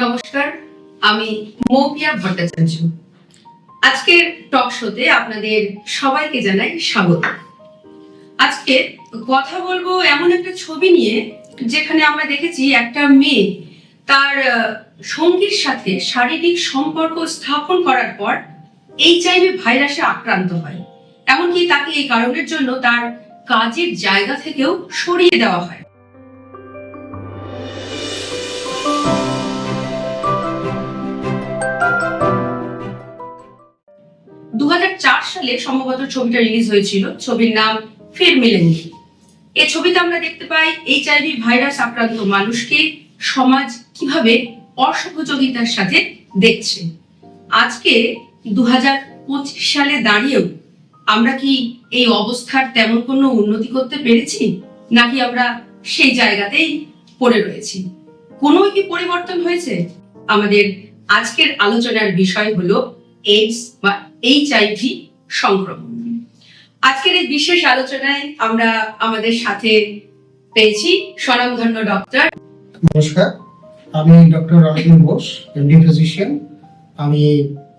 নমস্কার, আমি মৌপিয়া ভট্টাচার্য। আজকের টক শোতে আপনাদের সবাইকে জানাই স্বাগত। আজকে কথা বলব এমন একটা ছবি নিয়ে, যেখানে আমরা দেখেছি একটা মেয়ে তার সঙ্গীর সাথে শারীরিক সম্পর্ক স্থাপন করার পর এইচআইভি ভাইরাসে আক্রান্ত হয়। এমনকি তাকে এই কারণের জন্য তার কাজের জায়গা থেকেও সরিয়ে দেওয়া হয়। দু হাজার চার সালে সম্ভবত ছবিটা রিলিজ হয়েছিল। ছবির নাম ফির মিলেনি। এই ছবিতে আমরা দেখতে পাই এইচআইভি ভাইরাস আক্রান্ত মানুষকে সমাজ কীভাবে অসহযোগিতার সাথে দেখছে। আজকে দু সালে দাঁড়িয়েও আমরা কি এই অবস্থার তেমন কোনো উন্নতি করতে পেরেছি? নাকি আমরা সেই জায়গাতেই পড়ে রয়েছি? কোনো কি পরিবর্তন হয়েছে? আমাদের আজকের আলোচনার বিষয় হলো এইডস বা এইচআইভি সংক্রমণ। আজকের এই বিশেষ আলোচনায় আমরা আমাদের সাথে পেয়েছি স্বনামধন্য ডক্টর। নমস্কার আমি doctor Ranbir Bose MD physician আমি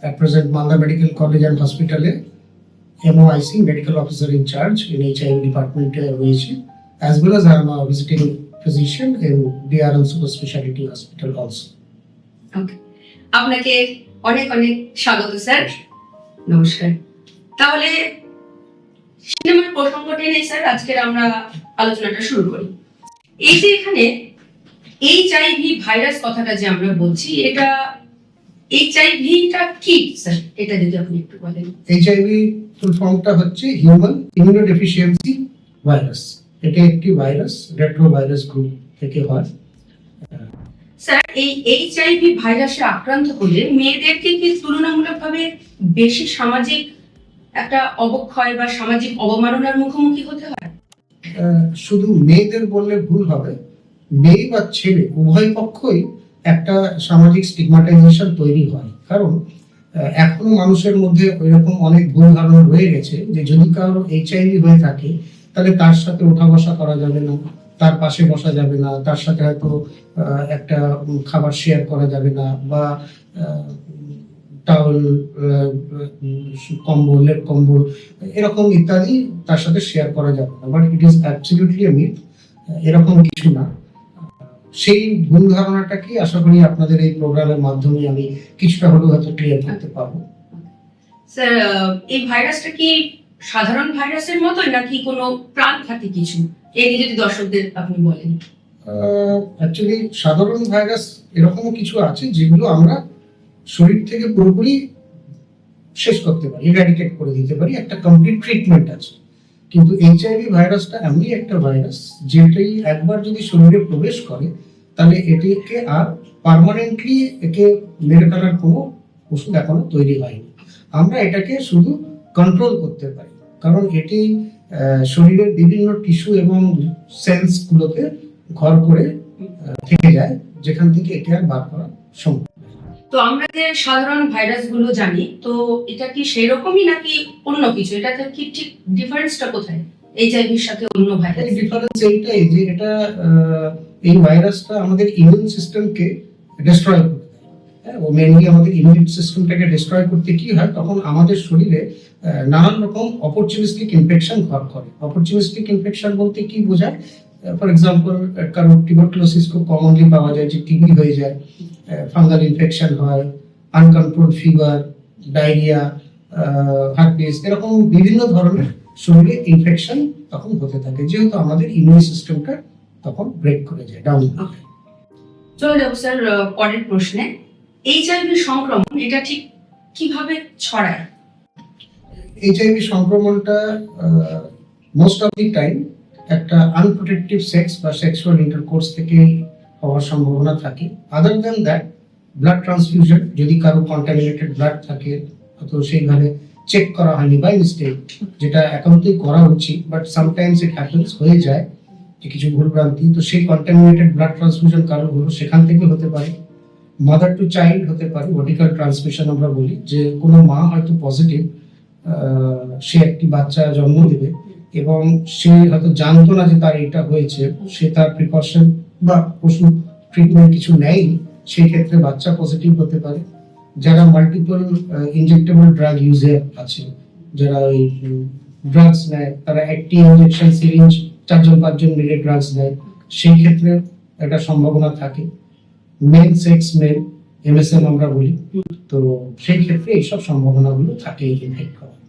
at present Malda medical college and হসপিটালে MOIC medical officer in charge in HIV ডিপার্টমেন্টে রয়েছি as well as I am visiting physician in DRL super speciality hospital also আপনাকে অনেক অনেক স্বাগত sir. নমস্কার। তাহলে সিনেমার প্রসঙ্গ টেনে স্যার। আজকের আমরা আলোচনাটা শুরু করি। এই যে এখানে এইচআইভি ভাইরাস কথাটা যে আমরা বলছি এটা এইচআইভিটা কি স্যার? এটা যদি আপনি একটু বলেন। এইচআইভি ফুল ফর্মটা হচ্ছে হিউম্যান ইমিউনোডেফিসিয়েন্সি ভাইরাস এটা একটি ভাইরাস রেট্রো ভাইরাস গ্রুপ থেকে হয়। স্যার, এই এইচআইভি ভাইরাসে আক্রান্ত হলে মেয়েদেরকে কি তুলনামূলকভাবে বেশি সামাজিক একটা অবক্ষয় বা সামাজিক অবমাননার মুখোমুখি হতে হয়? শুধু মেয়েদের বললে ভুল হবে। মেয়ে বা ছেলে উভয় পক্ষই একটা সামাজিক স্টিগমাটাইজেশন তৈরি হয়। কারণ এখনও মানুষের মধ্যে ওইরকম অনেক ভুল ধারণা রয়ে গেছে যে যদি কারও এইচআইভি হয়ে থাকে, তাহলে তার সাথে ওঠা বসা করা যাবে না। তার পাশে বসা যাবে না, তার সাথে হয়তো একটা খাবার শেয়ার করা যাবে না বা টাওয়েল কম্বল, লেপ কম্বল, এরকম ইত্যাদি তার সাথে শেয়ার করা যাবে না। But it is absolutely myth এরকম কিছু না। সেই ভুল ধারণাটাকে আশা করি আপনাদের এই প্রোগ্রামের মাধ্যমে আমি কিছুটা হলেও হয়তো ক্লিয়ার করতে পারব। স্যার এই ভাইরাসটা কি সাধারণ ভাইরাসের মতোই নাকি কোনো প্রাণঘাতী কিছু? এই নিয়ে যদি দর্শকদের আপনি বলেন। অ্যাকচুয়ালি সাধারণ ভাইরাস এরকমও কিছু আছে যেগুলো আমরা শরীর থেকে পুরোপুরি শেষ করতে পারি ইরাডিকেট করে দিতে পারি, একটা কমপ্লিট ট্রিটমেন্ট আছে। কিন্তু এইচআইভি ভাইরাসটা এমনই একটা ভাইরাস যেটাই একবার যদি শরীরে প্রবেশ করে, তাহলে এটিকে আর পার্মানেন্টলি একে মেরে ফেলার কোনো ওষুধ এখনও তৈরি হয়নি। আমরা এটাকে শুধু কন্ট্রোল করতে পারি। কারণ এটি শরীরের বিভিন্ন টিস্যু এবং সেলস গুলোতে ঘর করে থেকে যায় যেখান থেকে একে আর বার করা সম্ভব তো আমরা যে সাধারণ ভাইরাসগুলো জানি তো এটা কি সেই রকমই নাকি অন্য কিছু? এটাতে কি ঠিক ডিফারেন্সটা কোথায়? এইচআইভির সাথে অন্য ভাইরাস? ডিফারেন্স এইটাই যে এটা এই ভাইরাসটা আমাদের ইমিউন সিস্টেমকে ডিস্ট্রয় ও মেনলি আমাদের ইমিউন সিস্টেমটাকে ডিস্ট্রয় করতে কি হয়? তখন আমাদের শরীরে নানান রকম অপরচুনিস্টিক ইনফেকশন ঘর করে। অপরচুনিস্টিক ইনফেকশন বলতে কি বোঝায়? ফর এক্সাম্পল কারণ টিউবারকুলোসিস খুব কমনলি পাওয়া যায়, যে টিবি হয়ে যায় ফাঙ্গাল ইনফেকশন হয় আনকন্ট্রোল ফিভার ডায়রিয়া হার্টবিস এরকম বিভিন্ন ধরনের শরীরে ইনফেকশন তখন হতে থাকে। যেহেতু আমাদের ইমিউন সিস্টেমটা তখন ব্রেক করে যায় ডাউন চলে যাব স্যার পরের প্রশ্নে। এইচআইভি সংক্রমণ, এটা ঠিক কীভাবে ছড়ায়? এইচআইভি সংক্রমণটা মোস্ট অফ দি টাইম একটা আনপ্রোটেক্টিভ সেক্স বা সেক্সুয়াল ইন্টারকোর্স থেকে হওয়ার সম্ভাবনা থাকে। Other than that blood transfusion যদি কারও কন্টামিনেটেড ব্লাড থাকে, তো সেইভাবে চেক করা হয়নি বাই মিস্টেক যেটা একান্তই করা উচিত বাট সামটাইমস ইট হ্যাপেন্স হয়ে যায় যে কিছু ভুলভ্রান্তি তো সেই কন্টামিনেটেড ব্লাড ট্রান্সফিউশন কারও হলো, সেখান থেকে হতে পারে। মাদার টু চাইল্ড হতে পারে ভার্টিক্যাল ট্রান্সমিশন আমরা বলি, যে কোনো মা হয়তো পজিটিভ সে একটি বাচ্চা জন্ম দেবে এবং সে হয়তো জানতো না যে তার এটা হয়েছে, সে তার প্রিকশন বা ওষুধ ট্রিটমেন্ট কিছু নেয়নি সেই ক্ষেত্রে বাচ্চা পজিটিভ হতে পারে। যারা মাল্টিপল ইনজেক্টেবল ড্রাগ ইউজার আছে, যারা ওই ড্রাগস নেয়, তারা একটি ইনজেকশন সিরিঞ্জ চারজন পাঁচজন মিলে ড্রাগস নেয়, সেই ক্ষেত্রে একটা সম্ভাবনা থাকে। মেল সেক্স মেল এমএসএম আমরা বলি। তো সেই ক্ষেত্রে এইসব সম্ভাবনাগুলো থাকে ইনফেক্ট হওয়ার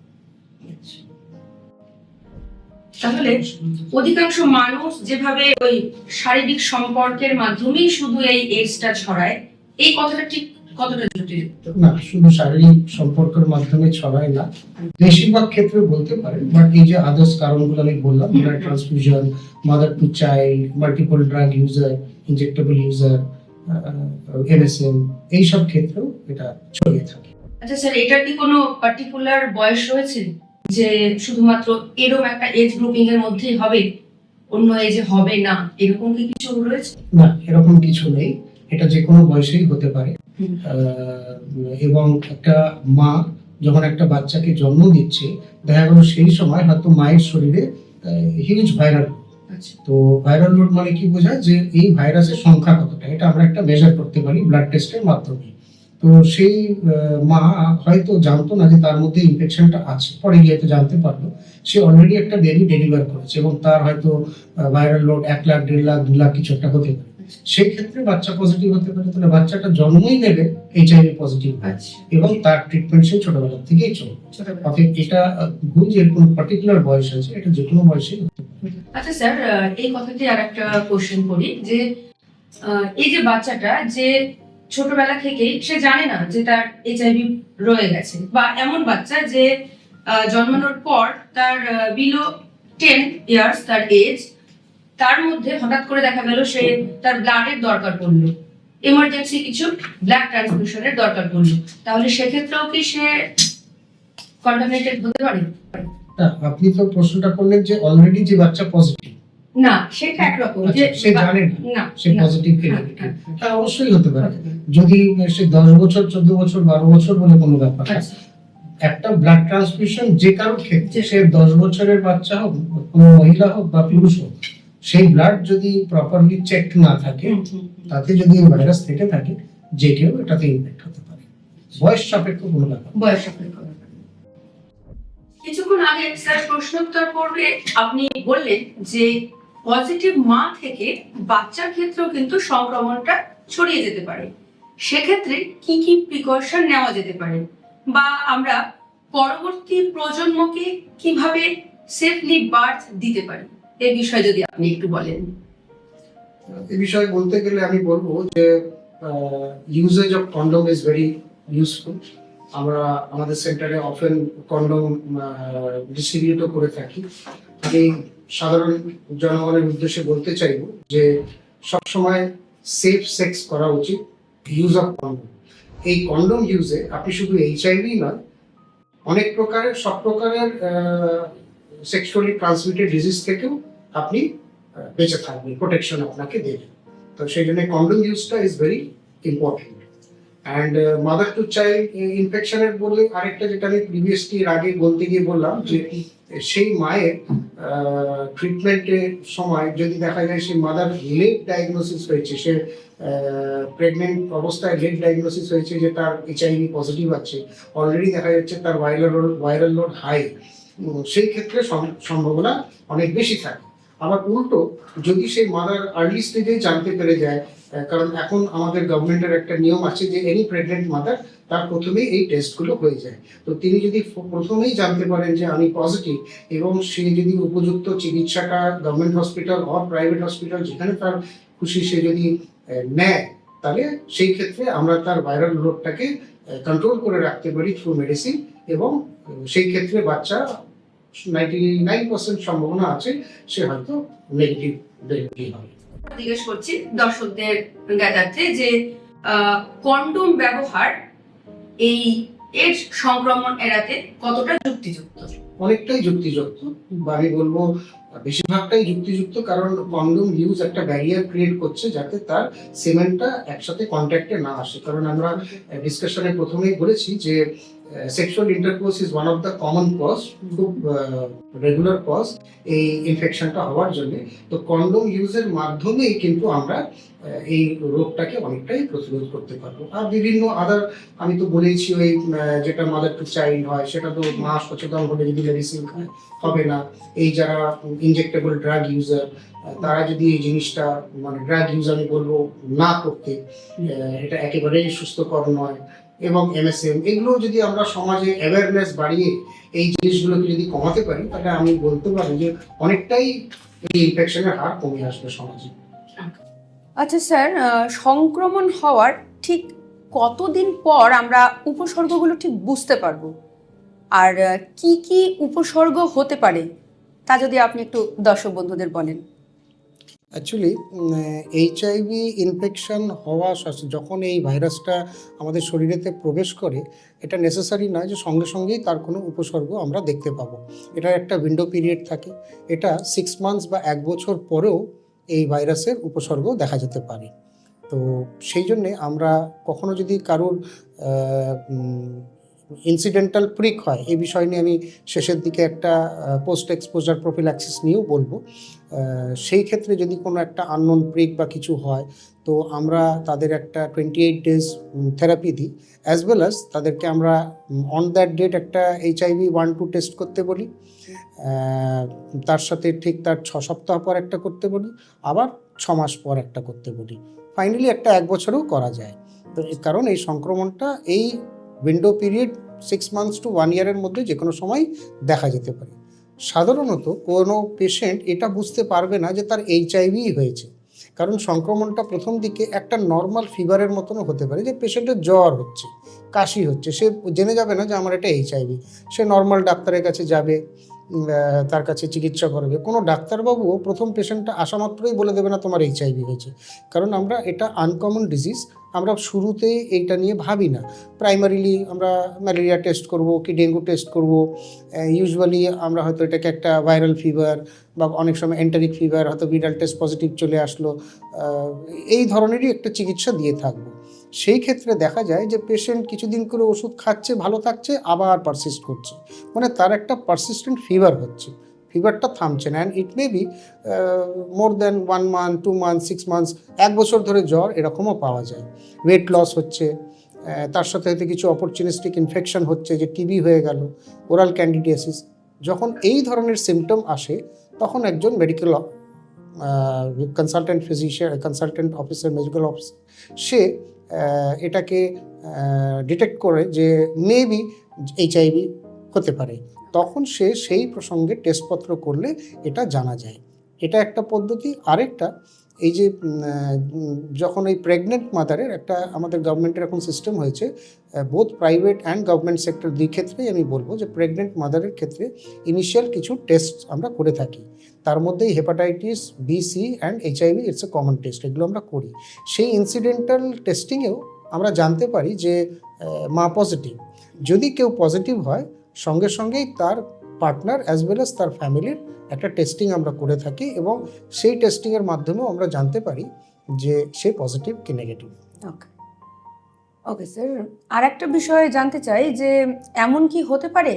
তাহলে অধিকাংশ মানুষ যেভাবে ওই শারীরিক সম্পর্কের মাধ্যমেই শুধু এই এইডসটা ছড়ায় এই কথাটা ঠিক কতটা যুক্তিযুক্ত না শুধু শারীরিক সম্পর্কের মাধ্যমে ছড়ায় না বেশিরভাগ ক্ষেত্রে বলতে পারেন। বাট এই যে আদার্স কারণগুলো আমি বললাম blood transfusion mother to child multiple drug user injectable user MSM এইসব ক্ষেত্রেও এটা ছড়িয়ে থাকে। আচ্ছা স্যার এটার কি কোনো পার্টিকুলার বয়স রয়েছে যে শুধুমাত্র এরকম একটা এজ গ্রুপিং এর মধ্যেই হবে? অন্য এজে হবে না। এরকম কি কিছু রয়েছে? না এরকম কিছু নেই। এটা যে কোনো বয়সেই হতে পারে। এবং একটা মা যখন একটা বাচ্চাকে জন্ম দিচ্ছে দেখা গেল সেই সময় হয়তো মায়ের শরীরে হিউজ ভাইরাল তো ভাইরাল লোড মানে কি বোঝায়? যে এই ভাইরাসের সংখ্যা কতটা? এটা আমরা একটা মেজার করতে পারি ব্লাড টেস্টের মাধ্যমে। তো সেই মা হয়তো জানতো না যে তার মধ্যে ইনফেকশনটা আছে। পরে গিয়ে তো জানতে পারল। সে অলরেডি একটা বেবি ডেলিভার করেছে এবং তার হয়তো ভাইরাল লোড এক লাখ, দেড় লাখ, দু লাখ কিছু একটা হতে পারে। সেই ক্ষেত্রে বাচ্চা পজিটিভ হতে পারে তাহলে বাচ্চাটা জন্মই নেবে এইচআইভি পজিটিভ আচ্ছা এবং তার ট্রিটমেন্ট সেই ছোটবেলা থেকেই চলবে। এটা ভুল যে কোনো পার্টিকুলার বয়স আছে এটা যে কোনো বয়সে আচ্ছা স্যার এই কথাতে আর একটা কোশ্চেন করি যে এই যে বাচ্চাটা যে ছোটবেলা থেকেই সে জানে না যে তার এইচআইভি রয়ে গেছে বা এমন বাচ্চা যে জন্মানোর পর তার বিলো টেন ইয়ার্স তার এজ তার মধ্যে হঠাৎ করে দেখা গেল সে তার ব্লাডের দরকার পড়ল। এমার্জেন্সি কিছু ব্লাড ট্রান্সফিউশনের দরকার পড়ল। তাহলে সেক্ষেত্রেও কি সে কন্টামিনেটেড হতে পারে? না আপনি তো প্রশ্নটা করলেন যে অলরেডি যে বাচ্চা পজিটিভ না সেটা একরকম যে আচ্ছা, সে জানে না সে। পজিটিভ কি নেগেটিভ হ্যাঁ অবশ্যই হতে পারে। যদি সে দশ বছর চোদ্দ বছর বারো বছর বলে কোনো ব্যাপার আচ্ছা, একটা ব্লাড ট্রান্সফিউশন যে কারোর ক্ষেত্রে সে দশ বছরের বাচ্চা হোক কোনো মহিলা হোক বা পুরুষ হোক সেই ব্লাড যদি প্রপারলি চেক না থাকে। তাতে যদি ভাইরাস থেকে থাকে যে কেউ এটাতে ইনফেক্ট হতে পারে। বয়স সাপেক্ষ কোনো ব্যাপার বয়স সাপেক্ষ কিছুক্ষণ আগে স্যার প্রশ্নোত্তর পর্বে আপনি বললেন যে পজিটিভ মা থেকে বাচ্চার ক্ষেত্রেও কিন্তু সংক্রমণটা ছড়িয়ে যেতে পারে। সেক্ষেত্রে কি কি প্রিকশন নেওয়া যেতে পারে? বা আমরা পরবর্তী প্রজন্মকে কীভাবে সেফলি বার্থ দিতে পারি? এই বিষয়ে যদি আপনি একটু বলেন। এ বিষয়ে বলতে গেলে আমি বলব যে usage of condom is very useful আমরা আমাদের সেন্টারে অফেন কন্ডম ডিস্ট্রিবিউটও করে থাকি। আমি সাধারণ জনগণের উদ্দেশ্যে বলতে চাইব যে সবসময় সেফ সেক্স করা উচিত ইউজ অফ কন্ডম এই কন্ডম ইউজে আপনি শুধু এইচআইভি নয়, অনেক প্রকারের, সব প্রকারের সেক্সুয়ালি ট্রান্সমিটেড ডিজিজ থেকেও আপনি বেঁচে থাকবেন প্রোটেকশন আপনাকে দেবে। তো সেই জন্য condom ইউজটা is very important and mother to child ইনফেকশনের বললে আরেকটা যেটা আমি প্রিভিয়াসলি আগে বলতে গিয়ে বললাম যে, সেই মায়ের ট্রিটমেন্টের সময় যদি দেখা যায় সেই মাদার লেট ডায়াগনোসিস হয়েছে, সে প্রেগনেন্ট অবস্থায় লেট ডায়াগনোসিস হয়েছে যে তার এইচআইভি পজিটিভ আছে অলরেডি দেখা যাচ্ছে তার ভাইরাল ভাইরাল লোড হাই সেই ক্ষেত্রে সম্ভাবনা অনেক বেশি থাকে। আবার উল্টো, যদি সেই মাদার আর্লি স্টেজে জানতে পেরে যায় কারণ এখন আমাদের গভর্নমেন্টের একটা নিয়ম আছে যে এনি প্রেগনেন্ট মাদার তার প্রথমেই এই টেস্টগুলো হয়ে যায়। তো তিনি যদি প্রথমেই জানতে পারেন যে আমি পজিটিভ এবং সে যদি উপযুক্ত চিকিৎসাটা government hospital or private hospital যেখানে তার খুশি সে যদি নেয়, তাহলে সেই ক্ষেত্রে আমরা তার ভাইরাল লোডটাকে কন্ট্রোল করে রাখতে পারি থ্রু মেডিসিন এবং সেই ক্ষেত্রে বাচ্চা নাইনটি নাইন পার্সেন্ট সম্ভাবনা আছে সে হয়তো নেগেটিভ ডেলিভারি হবে। জিজ্ঞেস করছি দর্শকদের জ্ঞাতার্থে যে কন্ডোম ব্যবহার এই এডস সংক্রমণ এড়াতে কতটা যুক্তিযুক্ত? অনেকটাই যুক্তিযুক্ত বা আমি বলব বেশিরভাগটাই যুক্তিযুক্ত কারণ কন্ডম ইউজ একটা ব্যারিয়ার ক্রিয়েট করছে যাতে তার সিমেন্টটা একসাথে কন্ট্যাক্টে না আসে। কারণ আমরা ডিসকাশনে প্রথমেই বলেছি যে sexual intercourse is one of the common cause খুব রেগুলার কজ এই ইনফেকশনটা হওয়ার জন্য। তো কন্ডোম ইউজের মাধ্যমেই কিন্তু আমরা এই রোগটাকে অনেকটাই প্রতিরোধ করতে পারব। আর বিভিন্ন আদার আমি তো বলেইছি ওই যেটা মাদার টু চাইল্ড হয়, সেটা তো মা সচেতন হলে যদি মেডিসিন হবে না। এই যারা ইনজেক্টেবল ড্রাগ ইউজার তারা যদি এই জিনিসটা মানে ড্রাগ ইউজ আমি বলব না করতে এটা একেবারেই সুস্থকর নয়। এবং এমএসএম এগুলো যদি আমরা সমাজে অ্যাওয়ারনেস বাড়িয়ে এই জিনিসগুলোকে যদি কমাতে পারি, তাহলে আমি বলতে পারি যে অনেকটাই এই ইনফেকশনের হার কমে আসবে সমাজে। আচ্ছা স্যার সংক্রমণ হওয়ার ঠিক কতদিন পর আমরা উপসর্গগুলো ঠিক বুঝতে পারব? আর কি কি উপসর্গ হতে পারে? তা যদি আপনি একটু দর্শক বন্ধুদের বলেন। অ্যাকচুয়ালি এইচআইভি ইনফেকশন হওয়া যখন এই ভাইরাসটা আমাদের শরীরেতে প্রবেশ করে, এটা নেসেসারি নয় যে সঙ্গে সঙ্গেই তার কোনো উপসর্গ আমরা দেখতে পাবো। এটার একটা উইন্ডো পিরিয়ড থাকে। এটা সিক্স মান্থস বা এক বছর পরেও এই ভাইরাসের উপসর্গ দেখা যেতে পারে। তো সেই জন্যে আমরা কখনো যদি কারোর ইনসিডেন্টাল প্রিক হয়, এই বিষয় নিয়ে আমি শেষের দিকে একটা পোস্ট এক্সপোজার প্রোফিল্যাক্সিস নিয়েও বলব। সেই ক্ষেত্রে যদি কোনো একটা আননোন প্রিক বা কিছু হয়, তো আমরা তাদের একটা টোয়েন্টি এইট ডেজ থেরাপি দিই অ্যাজ ওয়েল অ্যাজ তাদেরকে আমরা অন দ্যাট ডেট একটা এইচআইভি ওয়ান টু টেস্ট করতে বলি। তার সাথে ঠিক তার ছ সপ্তাহ পর একটা করতে বলি, আবার ছ মাস পর একটা করতে বলি। ফাইনালি একটা এক বছরেও করা যায়। তো কারণ এই সংক্রমণটা এই window period six months to one ইয়ারের মধ্যে যে কোনো সময় দেখা যেতে পারে। সাধারণত কোনো পেশেন্ট এটা বুঝতে পারবে না যে তার এইচআইভি হয়েছে। কারণ সংক্রমণটা প্রথম দিকে একটা নর্মাল ফিভারের মতনও হতে পারে যে পেশেন্টের জ্বর হচ্ছে, কাশি হচ্ছে, সে জেনে যাবে না যে আমার এটা এইচআইভি সে নর্মাল ডাক্তারের কাছে যাবে তার কাছে চিকিৎসা করবে। কোনো ডাক্তারবাবুও প্রথম পেশেন্টটা আসা মাত্রই বলে দেবে না তোমার এইচআইভি হয়েছে। কারণ আমরা এটা আনকমন ডিজিজ আমরা শুরুতে এইটা নিয়ে ভাবি না। প্রাইমারিলি আমরা ম্যালেরিয়া টেস্ট করব কি ডেঙ্গু টেস্ট করব। ইউজুয়ালি আমরা হয়তো এটাকে একটা ভাইরাল ফিভার বা অনেক সময় এন্টারিক ফিভার হয়তো ভিরাল টেস্ট পজিটিভ চলে আসলো। এই ধরনেরই একটা চিকিৎসা দিয়ে থাকব। সেই ক্ষেত্রে দেখা যায় যে পেশেন্ট কিছুদিন করে ওষুধ খাচ্ছে, ভালো থাকছে, আবার পারসিস্ট করছে। মানে তার একটা পারসিস্টেন্ট ফিভার হচ্ছে। ফিভারটা থামছে না। And it may be more than one month to month six months এক বছর ধরে জ্বর এরকমও পাওয়া যায়। ওয়েট লস হচ্ছে তার সাথে হয়তো কিছু অপরচুনিস্টিক ইনফেকশন হচ্ছে যে টিবি হয়ে গেল ওরাল ক্যান্ডিডিয়াসিস যখন এই ধরনের সিমটম আসে, তখন একজন medical consultant physician consultant officer medical officer সে এটাকে ডিটেক্ট করে যে মেবি এইচআইভি হতে পারে। তখন সে সেই প্রসঙ্গে টেস্টপত্র করলে এটা জানা যায়। এটা একটা পদ্ধতি। আরেকটা, এই যে যখন এই প্রেগনেন্ট মাদারের একটা আমাদের গভর্নমেন্টের এখন সিস্টেম হয়েছে both private and government sector দুই ক্ষেত্রেই আমি বলব যে প্রেগনেন্ট মাদারের ক্ষেত্রে ইনিশিয়াল কিছু টেস্ট আমরা করে থাকি। তার মধ্যেই hepatitis B C and HIV it's a common test এগুলো আমরা করি। সেই ইনসিডেন্টাল টেস্টিংয়েও আমরা জানতে পারি যে মা পজিটিভ যদি কেউ পজিটিভ হয় সঙ্গে সঙ্গেই তার পার্টনার অ্যাজ ওয়েল অ্যাজ তার ফ্যামিলির একটা টেস্টিং আমরা করে থাকি এবং সেই টেস্টিংয়ের মাধ্যমেও আমরা জানতে পারি যে সে পজিটিভ কি নেগেটিভ ওকে ওকে স্যার আর একটা বিষয়ে জানতে চাই যে এমন কি হতে পারে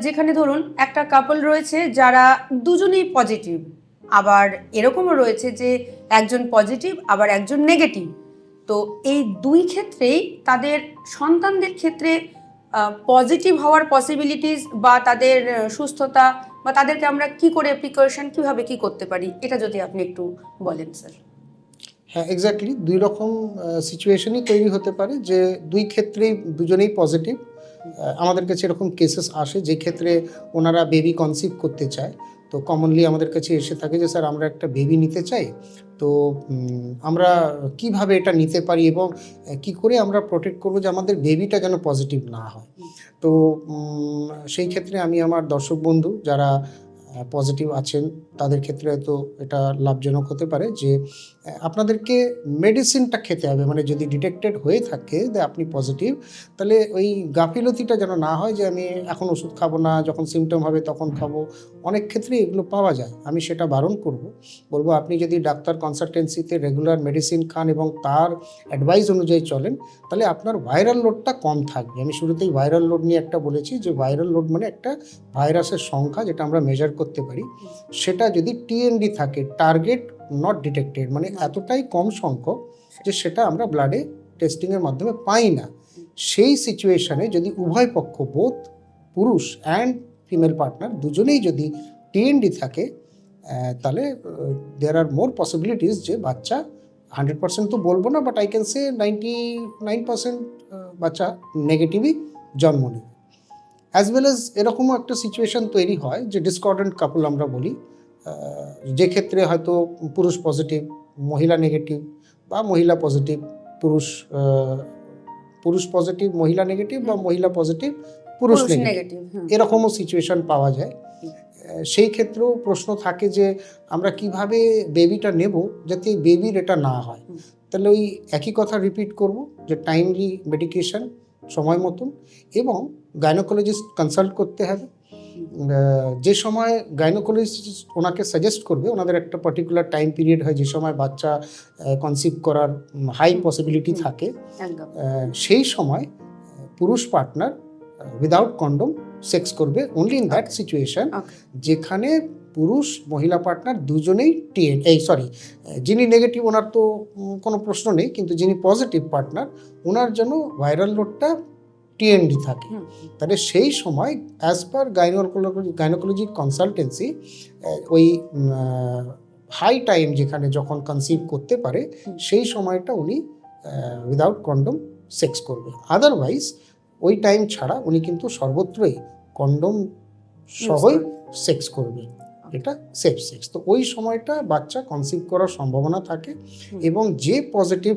যেখানে ধরুন একটা কাপল রয়েছে যারা দুজনেই পজিটিভ আবার এরকমও রয়েছে যে একজন পজিটিভ আবার একজন নেগেটিভ তো এই দুই ক্ষেত্রেই তাদের সন্তানদের ক্ষেত্রে পজিটিভ হওয়ার পসিবিলিটিস বা তাদের সুস্থতা বা তাদেরকে আমরা কি করে প্রিকশন কীভাবে কি করতে পারি, এটা যদি আপনি একটু বলেন স্যার হ্যাঁ এক্স্যাক্টলি দুই রকম সিচুয়েশনই তৈরি হতে পারে যে দুই ক্ষেত্রেই দুজনেই পজিটিভ আমাদের কাছে এরকম কেসেস আসে যে ক্ষেত্রে ওনারা বেবি কনসিভ করতে চায়। তো কমনলি আমাদের কাছে এসে থাকে যে, স্যার, আমরা একটা বেবি নিতে চাই, তো আমরা কীভাবে এটা নিতে পারি এবং কি করে আমরা প্রোটেক্ট করব যে আমাদের বেবিটা যেন পজিটিভ না হয়? তো সেই ক্ষেত্রে আমি আমার দর্শক বন্ধু যারা পজিটিভ আছেন তাদের ক্ষেত্রে হয়তো এটা লাভজনক হতে পারে যে আপনাদেরকে মেডিসিনটা খেতে হবে। মানে যদি ডিটেক্টেড হয়ে থাকে যে আপনি পজিটিভ তাহলে ওই গাফিলতিটা যেন না হয় যে, আমি এখন ওষুধ খাব না, যখন সিমটম হবে তখন খাব। অনেক ক্ষেত্রে এগুলো পাওয়া যায়। আমি সেটা বারণ করব। বলব, আপনি যদি ডাক্তার কনসালটেন্সিতে রেগুলার মেডিসিন খান এবং তার অ্যাডভাইস অনুযায়ী চলেন, তাহলে আপনার ভাইরাল লোডটা কম থাকবে। আমি শুরুতেই ভাইরাল লোড নিয়ে একটা বলেছি যে ভাইরাল লোড মানে একটা ভাইরাসের সংখ্যা যেটা আমরা মেজার করতে পারি। সেটা যদি টিএনডি থাকে টার্গেট নট ডিটেক্টেড মানে এতটাই কম সংখ্যক যে সেটা আমরা ব্লাডে টেস্টিংয়ের মাধ্যমে পাই না। সেই সিচুয়েশনে যদি উভয় পক্ষ বোধ পুরুষ অ্যান্ড ফিমেল পার্টনার দুজনেই যদি টিএনডি থাকে তাহলে দেয়ার আর মোর পসিবিলিটিস যে বাচ্চা হান্ড্রেড পার্সেন্ট তো বলব না but I can say ninety nine percent বাচ্চা নেগেটিভই জন্ম নেবে। অ্যাজ ওয়েল অ্যাজ এরকমও একটা সিচুয়েশন তৈরি হয় যে ডিসকর্ডেন্ট কাপল আমরা বলি যে ক্ষেত্রে হয়তো পুরুষ পজিটিভ মহিলা নেগেটিভ বা মহিলা পজিটিভ পুরুষ পুরুষ পজিটিভ মহিলা নেগেটিভ বা মহিলা পজিটিভ পুরুষ নেগেটিভ এরকমও সিচুয়েশন পাওয়া যায়। সেই ক্ষেত্রেও প্রশ্ন থাকে যে আমরা কীভাবে বেবিটা নেব যাতে বেবির এটা না হয়। তাহলে ওই একই কথা রিপিট করব যে টাইমলি মেডিকেশন সময় মতন এবং গাইনোকোলজিস্ট কনসাল্ট করতে হবে। যে সময় গাইনোকোলজিস্ট ওনাকে সাজেস্ট করবে ওনাদের একটা পার্টিকুলার টাইম পিরিয়ড হয় যে সময় বাচ্চা কনসিভ করার হাই পসিবিলিটি থাকে। সেই সময় পুরুষ পার্টনার উইদাউট কন্ডম সেক্স করবে অনলি ইন দ্যাট সিচুয়েশন যেখানে পুরুষ মহিলা পার্টনার দুজনেই টিএন এই সরি যিনি নেগেটিভ ওনার তো কোনো প্রশ্ন নেই কিন্তু যিনি পজিটিভ পার্টনার ওনার যেন ভাইরাল লোডটা টিএনডি থাকে। তাহলে সেই সময় as per gynaecology gynaecology consultancy ওই হাই টাইম যেখানে যখন কনসিভ করতে পারে সেই সময়টা উনি উইদাউট কন্ডম সেক্স করবে। আদারওয়াইজ ওই টাইম ছাড়া উনি কিন্তু সর্বত্রই কন্ডম সহই সেক্স করবে। এটা সেফ সেক্স তো ওই সময়টা বাচ্চা কনসিভ করার সম্ভাবনা থাকে এবং যে পজিটিভ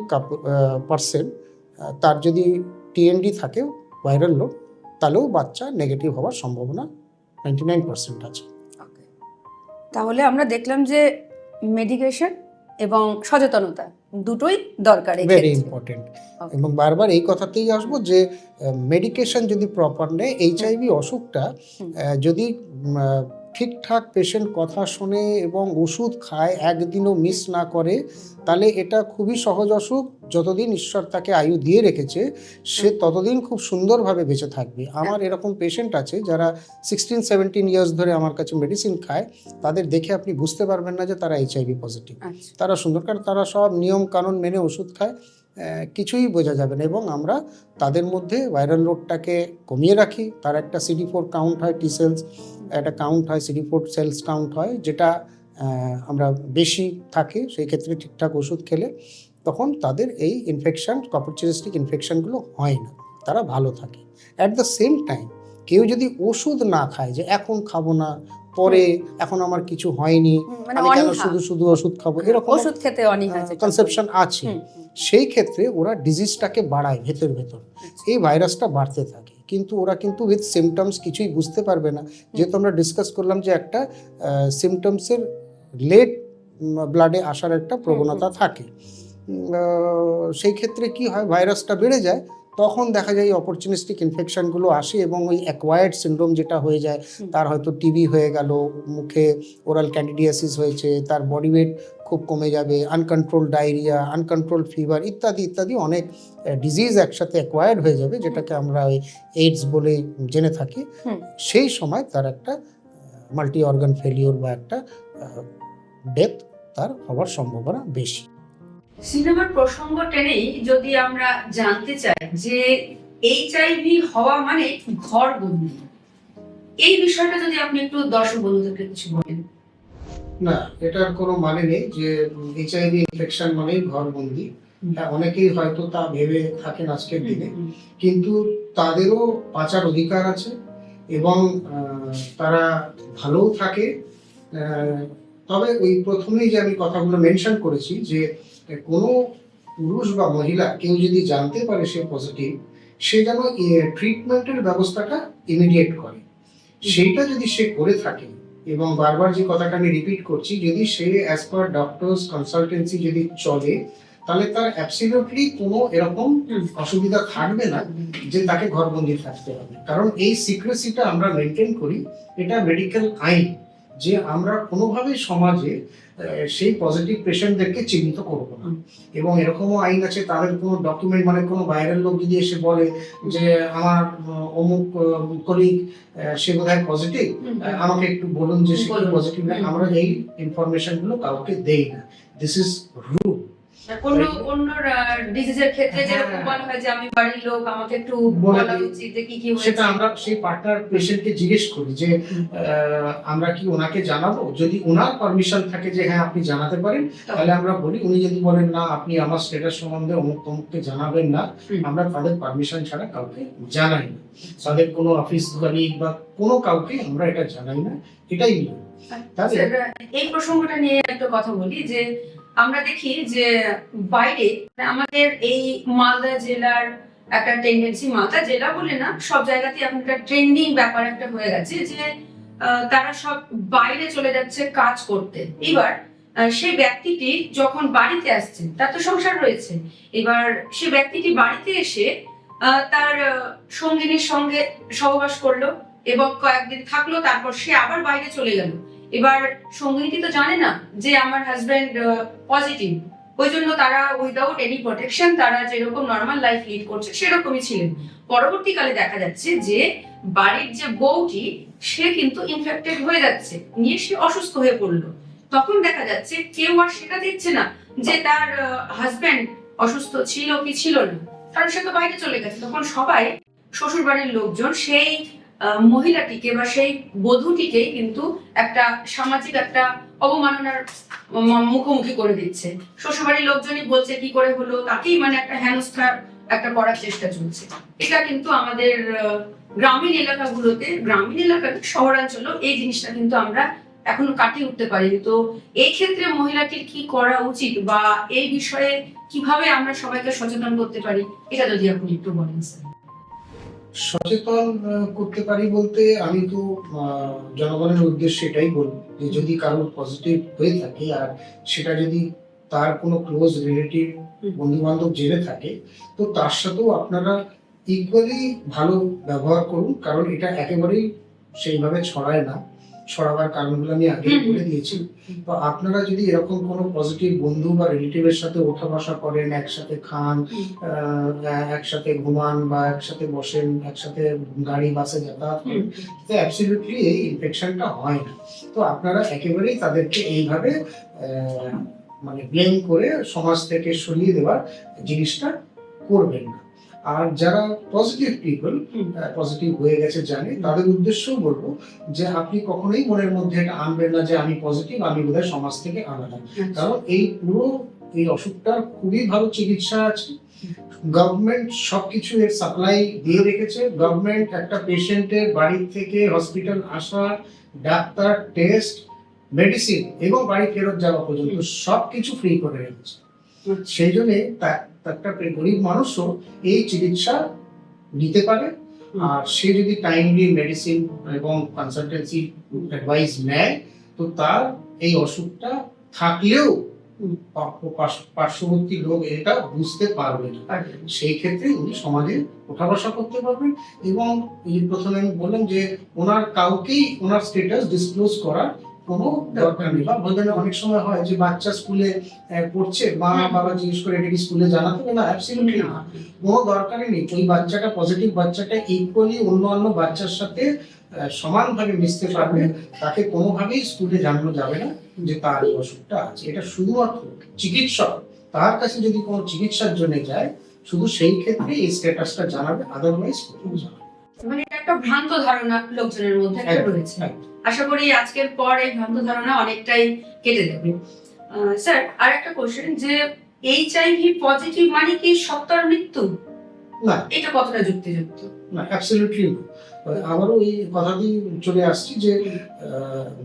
পার্সন তার যদি টিএনডি থাকে ভাইরাল লোড তাহলেও বাচ্চা নেগেটিভ হওয়ার সম্ভাবনা নাইনটি নাইন পার্সেন্ট আছে. তাহলে আমরা দেখলাম যে মেডিকেশন এবং সচেতনতা দুটোই দরকার ভেরি ইম্পর্টেন্ট এবং বারবার এই কথাতেই আসব যে মেডিকেশন যদি প্রপার নেয় এইচআইভি অসুখটা যদি ঠিকঠাক পেশেন্ট কথা শোনে এবং ওষুধ খায় একদিনও মিস না করে তাহলে এটা খুবই সহজ অসুখ। যতদিন ঈশ্বর তাকে আয়ু দিয়ে রেখেছে সে ততদিন খুব সুন্দরভাবে বেঁচে থাকবে। আমার এরকম পেশেন্ট আছে যারা সিক্সটিন সেভেন্টিন ইয়ার্স ধরে আমার কাছে মেডিসিন খায় তাদের দেখে আপনি বুঝতে পারবেন না যে তারা এইচআইভি পজিটিভ আচ্ছা। তারা সুন্দর কারণ তারা সব নিয়ম কানুন মেনে ওষুধ খায়। কিছুই বোঝা যাবে না। এবং আমরা তাদের মধ্যে ভাইরাল লোডটাকে কমিয়ে রাখি। তার একটা সিডি ফোর কাউন্ট হয় টি সেলস একটা কাউন্ট হয় সিডি ফোর সেলস কাউন্ট হয়, যেটা আমরা বেশি থাকে, সেই ক্ষেত্রে ঠিকঠাক ওষুধ খেলে তখন তাদের এই ইনফেকশান কপারচিরিস্টিক ইনফেকশানগুলো হয় না। তারা ভালো থাকে। অ্যাট দ্য সেম টাইম কেউ যদি ওষুধ না খায় যে এখন খাব না পরে এখন আমার কিছু হয়নি মানে আমি কেন শুধু শুধু ওষুধ খাব? এরকম ওষুধ খেতে। কনসেপশন আছে। সেই ক্ষেত্রে ওরা ডিজিজটাকে বাড়ায় ভেতর ভেতর। আচ্ছা। এই ভাইরাসটা বাড়তে থাকে। কিন্তু ওরা কিন্তু উইথ সিমটমস কিছুই বুঝতে পারবে না। যেহেতু আমরা ডিসকাস করলাম যে একটা সিমটমসের লেট ব্লাডে আসার একটা প্রবণতা থাকে। সেই ক্ষেত্রে কি হয়? ভাইরাসটা বেড়ে যায়। তখন দেখা যায় অপরচুনিস্টিক ইনফেকশনগুলো আসে এবং ওই অ্যাকোয়ার্ড সিন্ড্রোম যেটা হয়ে যায় তার হয়তো টিবি হয়ে গেল মুখে ওরাল ক্যান্ডিডিয়াসিস হয়েছে তার বডি ওয়েট খুব কমে যাবে আনকন্ট্রোল ডায়রিয়া আনকন্ট্রোল ফিভার ইত্যাদি ইত্যাদি অনেক ডিজিজ একসাথে অ্যাকোয়ার্ড হয়ে যাবে যেটাকে আমরা ওই এইডস বলে জেনে থাকি। সেই সময় তার একটা মাল্টি অর্গান ফেলিওর বা একটা ডেথ তার হওয়ার সম্ভাবনা বেশি। সিনেমার প্রসঙ্গ টেনেই যদি আমরা জানতে চাই যে এইচআইভি হওয়া মানে ঘর বন্দি। এই বিষয়টা যদি আপনি একটু দর্শক বন্ধুদেরকে কিছু বলেন। না এটার কোনো মানে নেই যে এইচআইভি ইনফেকশন মানেই ঘরবন্দি হ্যাঁ, অনেকেই হয়তো তা ভেবে থাকেন আজকের দিনে। কিন্তু তাদেরও বাঁচার অধিকার আছে এবং তারা ভালোও থাকে। তবে ওই প্রথমেই যে আমি কথাগুলো মেনশন করেছি যে কোনো পুরুষ বা মহিলা কেউ যদি জানতে পারে সে পজিটিভ সে যেন ট্রিটমেন্টের ব্যবস্থাটা ইমিডিয়েট করে। সেইটা যদি সে করে থাকে এবং বারবার যে কথাটা আমি রিপিট করছি যদি সে অ্যাজ পার ডক্টরস কনসালটেন্সি যদি চলে তাহলে তার অ্যাবসলিউটলি কোনো এরকম অসুবিধা থাকবে না যে তাকে ঘরবন্দি থাকতে হবে। কারণ এই সিক্রেসিটা আমরা মেনটেন করি এটা মেডিকেল আইন যে আমরা কোনোভাবেই সমাজে সেই পজিটিভ পেশেন্টদেরকে চিহ্নিত করব না। এবং এরকমও আইন আছে তাদের কোনো ডকুমেন্ট মানে কোনো বাইরের লোক যদি এসে বলে যে আমার অমুক কলিগ সে বোধহয় পজিটিভ। আমাকে একটু বলুন যে সে পজিটিভ না? আমরা এই ইনফরমেশনগুলো কাউকে দেই না। দিস ইজ রুল অন্য অন্য ডিজিজের ক্ষেত্রে হ্যাঁ। যেরকম বলা হয় যে আমি বাড়ির লোক আমাকে একটু বলা উচিত যে কি কি হয়েছে। সেটা আমরা সেই পার্টনার পেশেন্টকে জিজ্ঞেস করি যে আমরা কি ওনাকে জানাব? যদি ওনার পারমিশন থাকে যে হ্যাঁ আপনি জানাতে পারেন তাহলে আমরা বলি উনি যদি বলেন না আপনি আমার স্টেটাস সম্বন্ধে অমুক তমুককে জানাবেন না আমরা তাদের পারমিশন ছাড়া কাউকে জানাই না। তাদের কোনো অফিস কলিগ বা কোনো কাউকে আমরা এটা জানাই না। এটাই নিয়ম। এই প্রসঙ্গটা নিয়ে একটা কথা বলি যে আমরা দেখি যে বাইরে আমাদের এই মালদা জেলার একটা টেন্ডেন্সি মালদা জেলা বলে না, সব জায়গাতে এখন একটা ট্রেন্ডিং ব্যাপার একটা হয়ে গেছে যে তারা সব বাইরে চলে যাচ্ছে কাজ করতে। এবার সেই ব্যক্তিটি যখন বাড়িতে আসছে, তার তো সংসার রয়েছে। এবার সে ব্যক্তিটি বাড়িতে এসে তার সঙ্গিনীর সঙ্গে সহবাস করল এবং কয়েকদিন থাকল, তারপর সে আবার বাইরে চলে গেল। এবার সঙ্গিনী তো জানে না যে আমার হাজবেন্ড পজিটিভ ওই জন্য তারা উইদাউট এনি প্রোটেকশন তারা যেরকম নর্মাল লাইফ লিড করছে, সেরকমই ছিলেন। পরবর্তীকালে দেখা যাচ্ছে যে বাড়ির যে বউটি, সে কিন্তু ইনফেক্টেড হয়ে যাচ্ছে। নিয়ে সে অসুস্থ হয়ে পড়ল। তখন দেখা যাচ্ছে কেউ আর সেটা দিচ্ছে না যে তার হাজবেন্ড অসুস্থ ছিল কি ছিল না। কারণ সে তো বাইরে চলে গেছে। তখন সবাই শ্বশুর বাড়ির লোকজন সেই মহিলাটিকে বা সেই বধূটিকে কিন্তু একটা সামাজিক একটা অবমাননার মুখোমুখি করে দিচ্ছে। শ্বশুরবাড়ির লোকজনই বলছে, কি করে হলো? তাকেই মানে একটা হেনস্থার একটা করার চেষ্টা চলছে। এটা কিন্তু আমাদের গ্রামীণ এলাকাগুলোতে, গ্রামীণ এলাকাতে শহরাঞ্চলেও এই জিনিসটা কিন্তু আমরা এখনও কাটিয়ে উঠতে পারিনি। তো এই ক্ষেত্রে মহিলাটির কি করা উচিত বা এই বিষয়ে কীভাবে আমরা সবাইকে সচেতন করতে পারি, এটা যদি আপনি একটু বলেন, স্যার। সচেতন করতে পারি বলতে আমি তো জনগণের উদ্দেশ্যে এটাই বলব যে যদি কারোর পজিটিভ হয়ে থাকে আর সেটা যদি তার কোনো ক্লোজ রিলেটিভ। বন্ধু বান্ধব জেনে থাকে তো তার সাথেও আপনারা ইকুয়ালি ভালো ব্যবহার করুন কারণ এটা একেবারেই সেইভাবে ছড়ায় না ছড়াবার কারণগুলো আমি আগে। বলে দিয়েছি। তো আপনারা যদি এরকম কোনো পজিটিভ বন্ধু বা রিলেটিভের সাথে ওঠা বসা করেন একসাথে খান একসাথে ঘুমান বা একসাথে বসেন একসাথে গাড়ি বাসে যাতায়াত করেন তো অ্যাবসলিউটলি এই ইনফেকশনটা হয় না। তো আপনারা একেবারেই তাদেরকে এইভাবে আহ, মানে ব্লেম করে সমাজ থেকে সরিয়ে দেওয়ার জিনিসটা করবেন না। আর যারা পজিটিভ পিপল। পজিটিভ হয়ে গেছে জানে তাদের উদ্দেশ্যও বলব যে আপনি কখনোই মনের মধ্যে এটা আনবেন না যে আমি পজিটিভ আমি বোধহয় সমাজ থেকে আলাদা। কারণ এই পুরো এই অসুখটার খুবই ভালো চিকিৎসা আছে। গভর্নমেন্ট সবকিছু এর সাপ্লাই দিয়ে রেখেছে। গভর্নমেন্ট একটা পেশেন্টের বাড়ি থেকে হসপিটাল আসা ডাক্তার টেস্ট মেডিসিন এবং বাড়ি ফেরত যাওয়া পর্যন্ত সবকিছু ফ্রি করে রেখেছে। সেই জন্য একটা গরিব মানুষও এই চিকিৎসা নিতে পারে। আর সে যদি টাইমলি মেডিসিন এবং কনসালটেন্সি অ্যাডভাইস নেয় তো তার এই অসুখটা থাকলেও পার্শ্ববর্তী লোক এটা বুঝতে পারবে না। সেই ক্ষেত্রে উনি সমাজে ওঠা বসা করতে পারবেন এবং প্রথমে আমি বললাম যে ওনার কাউকেই ওনার স্টেটাস ডিসক্লোজ করার কোনো দরকার নেই। বা বলতে অনেক সময় হয় যে বাচ্চা স্কুলে পড়ছে মা বাবা জিজ্ঞেস করে এটা কি স্কুলে জানাতে না অ্যাবসলিউটলি না। কোনো দরকারই নেই। ওই বাচ্চাটা পজিটিভ বাচ্চাটা ইকুয়ালি অন্যান্য বাচ্চার সাথে সমানভাবে মিশতে পারবে। তাকে কোনোভাবেই স্কুলে জানানো যাবে না যে তার এই অসুখটা আছে। এটা শুধুমাত্র চিকিৎসক। তার কাছে যদি কোনো চিকিৎসার জন্য যায় শুধু সেই ক্ষেত্রে এই স্ট্যাটাসটা জানাবে আদারওয়াইজ মানে এটা একটা ভ্রান্ত ধারণা লোকজনের মধ্যে একটা রয়েছে। আশা করি আজকের পর এই ভ্রান্ত ধারণা অনেকটাই কেটে যাবে। স্যার আর একটা কোশ্চেন যে এইচআইভি পজিটিভ মানে কি সত্তর মৃত্যু? না। এটা কতটা যুক্তিযুক্ত? না অ্যাবসলিউটলি আবারও এই কথাতেই চলে আসছি যে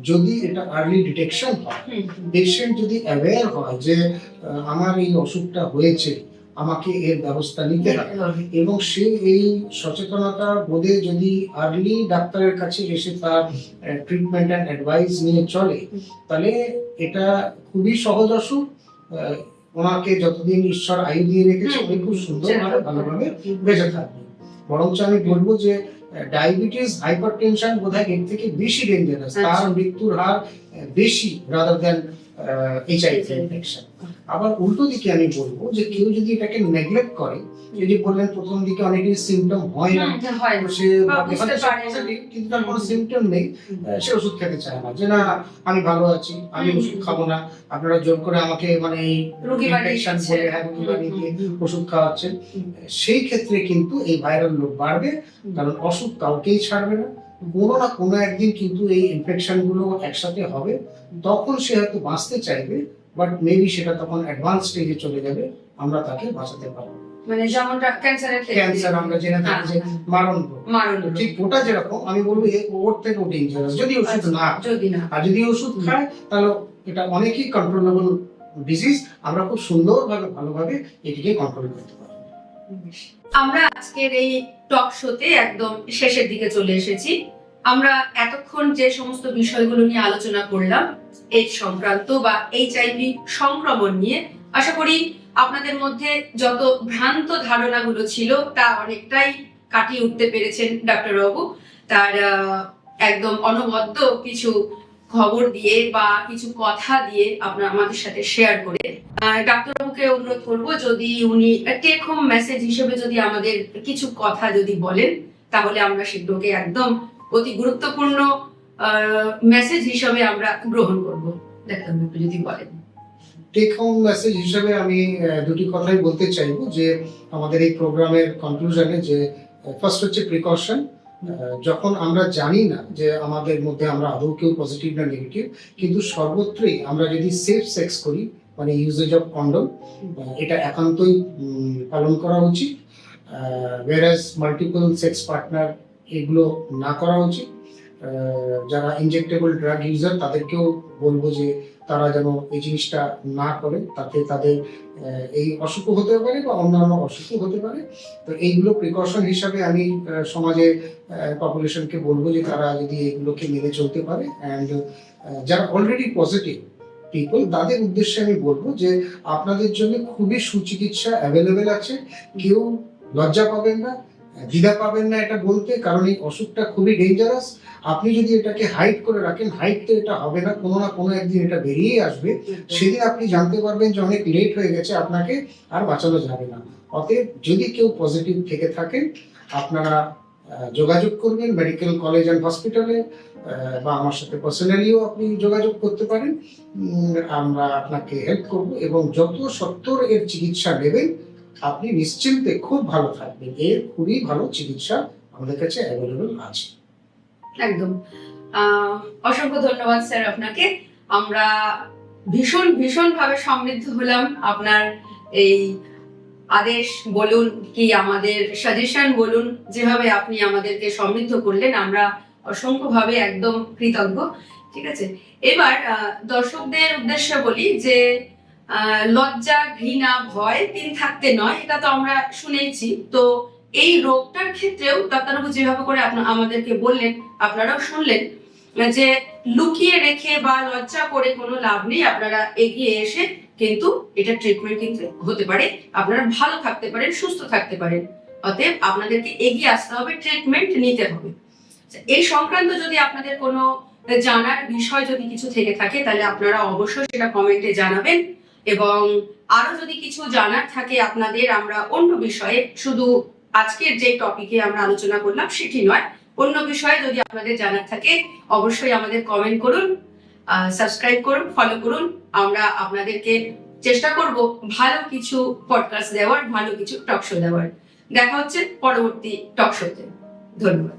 যদি এটা আর্লি ডিটেকশন হয় পেশেন্ট যদি অ্যাওয়্যার হয় যে আমার এই অসুখটা হয়েছে আমাকে এর ব্যবস্থা নিতে হবে। এবং সে এই সচেতনতা বোধে যদি আর্লি ডাক্তারের কাছে এসে তার ট্রিটমেন্ট অ্যান্ড অ্যাডভাইস নিয়ে চলে তাহলে এটা খুবই সহজ অসুখ। ওনাকে যতদিন ঈশ্বর আয়ু দিয়ে রেখেছে উনি খুব সুন্দরভাবে ভালোভাবে বেঁচে থাকবে বরঞ্চ আমি বলব যে ডায়াবেটিস হাইপার টেনশন বোধহয় এর থেকে বেশি ডেঞ্জারাস আচ্ছা। তার মৃত্যুর হার বেশি রাদার দ্যান এইচআইভি ইনফেকশন আবার উল্টো দিকে আমি বলব যে কেউ যদি এটাকে নেগলেক্ট করে এই যে বললেন প্রথম দিকে সিমটম হয় না হয় সে positive, কিন্তু তার কোনো সিমটম নেই। সে ওষুধ খেতে চায় না। যে না আমি ভালো আছি আমি ওষুধ খাব না। আপনারা জোর করে আমাকে মানে। বলে হ্যাঁ রোগী বানিয়ে দিয়ে হুম, হুম, ওষুধ খাওয়াচ্ছেন। সেই ক্ষেত্রে কিন্তু এই ভাইরাল লোড বাড়বে কারণ অসুখ কাউকেই ছাড়বে না। কোনো না কোনো একদিন কিন্তু এই ইনফেকশনগুলো একসাথে হবে তখন সে হয়তো বাঁচতে চাইবে বাট মেবি সেটা তখন অ্যাডভান্স স্টেজে চলে যাবে আমরা তাকে বাঁচাতে পারব। মানে যেমনটা ক্যান্সারের ক্যান্সার আমরা জেনে থাকি যে হ্যাঁ, মারণ মারণ ঠিক ওটা যেরকম আমি বলব এ ওর থেকেও ডেঞ্জারাস যদি ওষুধ আচ্ছা, না যদি না আর যদি ওষুধ খায় তাহলে এটা অনেকই কন্ট্রোলেবল ডিজিজ আমরা খুব সুন্দরভাবে ভালোভাবে এটিকে কন্ট্রোল করতে পারি আমরা আজকের এই টক শোতে একদম শেষের দিকে চলে এসেছি। আমরা এতক্ষণ যে সমস্ত বিষয়গুলো নিয়ে আলোচনা করলাম এইচ সংক্রান্ত বা এইচআইভি সংক্রমণ নিয়ে আশা করি আপনাদের মধ্যে যত ভ্রান্ত ধারণাগুলো ছিল তা অনেকটাই কাটিয়ে উঠতে পেরেছেন ডাক্তারবাবু। তার আহ, একদম অনবদ্য কিছু খবর দিয়ে বা কিছু কথা দিয়ে আপনার আমাদের সাথে শেয়ার করে ডাক্তারবাবুকে অনুরোধ করব যদি উনি টেক হোম মেসেজ হিসেবে যদি আমাদের কিছু কথা যদি বলেন, তাহলে আমরা সেগুলোকে একদম অতি গুরুত্বপূর্ণ মেসেজ হিসেবে আমরা গ্রহণ করব। ডাক্তারবাবু যদি বলেন। টেক হোম মেসেজ হিসেবে আমি দুটি কথাই বলতে চাইব যে আমাদের এই প্রোগ্রামের কনক্লুশনে যে ফার্স্ট হচ্ছে প্রিকশন যখন আমরা জানি না যে আমাদের মধ্যে আমরা আদৌ কেউ পজিটিভ না নেগেটিভ কিন্তু সর্বত্রই আমরা যদি সেফ সেক্স করি মানে ইউজেজ অফ কন্ডম এটা একান্তই পালন করা উচিত। ওয়ারাস মাল্টিপল সেক্স পার্টনার এগুলো না করা উচিত। যারা ইনজেক্টেবল ড্রাগ ইউজার তাদেরকেও বলব যে তারা যেন এই জিনিসটা না করে, তাতে তাদের এই অসুখও হতে পারে বা অন্যান্য অসুখও হতে পারে। তো এইগুলো প্রিকশন হিসাবে আমি সমাজে পপুলেশনকে বলব যে তারা যদি এগুলোকে মেনে চলতে পারে অ্যান্ড যারা অলরেডি পজিটিভ পিপল তাদের উদ্দেশ্যে আমি বলব যে আপনাদের জন্য খুবই সুচিকিৎসা অ্যাভেলেবেল আছে। কেউ লজ্জা পাবেন না দ্বিধা পাবেন না এটা বলতে কারণ এই অসুখটা খুবই ডেঞ্জারাস আপনি যদি এটাকে হাইট করে রাখেন হাইট তো এটা হবে না কোনো না কোনো একদিন এটা বেরিয়ে আসবে। সেদিন আপনি জানতে পারবেন যে অনেক লেট হয়ে গেছে আপনাকে আর বাঁচানো যাবে না। অতএব যদি কেউ পজিটিভ থেকে থাকেন আপনারা যোগাযোগ করবেন মেডিকেল কলেজ অ্যান্ড হসপিটালে বা আমার সাথে পার্সোনালিও আপনি যোগাযোগ করতে পারেন। আমরা আপনাকে হেল্প করব এবং যত সত্তর এর চিকিৎসা নেবেন আপনি নিশ্চিন্তে খুব ভালো থাকবেন। এর খুবই ভালো চিকিৎসা আমাদের কাছে অ্যাভেলেবল আছে। একদম। অসংখ্য ধন্যবাদ স্যার আপনাকে। আমরা ভীষণ ভীষণ ভাবে সমৃদ্ধ হলাম। আপনার এই আদেশ বলুন কি আমাদের সাজেশন বলুন, যেভাবে আপনি আমাদেরকে সমৃদ্ধ করলেন, আমরা অসংখ্যভাবে একদম কৃতজ্ঞ। ঠিক আছে? এবার দর্শকদের উদ্দেশ্যে বলি যে লজ্জা, ঘৃণা, ভয় তিন থাকতে নয়, এটা তো আমরা শুনেইছি। তো এই রোগটার ক্ষেত্রেও ডাক্তারবাবু যেভাবে করে আমাদেরকে বললেন, আপনারাও শুনলেন, যে লুকিয়ে রেখে বা লজ্জা করে কোনো লাভ নেই, আপনারা এগিয়ে এসে কিন্তু এটা ট্রিটমেন্ট কিন্তু হতে পারে। আপনারা ভালো থাকতে পারেন, সুস্থ থাকতে পারেন। অতএব আপনাদেরকে এগিয়ে আসতে হবে ট্রিটমেন্ট নিতে হবে। এই সংক্রান্ত যদি আপনাদের কোনো জানার বিষয় যদি কিছু থেকে থাকে, তাহলে আপনারা অবশ্যই সেটা কমেন্টে জানাবেন। এবং আরও যদি কিছু জানার থাকে আপনাদের, আমরা অন্য বিষয়ে, শুধু আজকের যে টপিকে আমরা আলোচনা করলাম সেটি নয়, অন্য বিষয়ে যদি আপনাদের জানার থাকে, অবশ্যই আমাদের কমেন্ট করুন সাবস্ক্রাইব করুন ফলো করুন, আমরা আপনাদেরকে চেষ্টা করব ভালো কিছু পডকাস্ট দেওয়ার, ভালো কিছু টক শো দেওয়ার। দেখা হচ্ছে পরবর্তী টক শোতে ধন্যবাদ।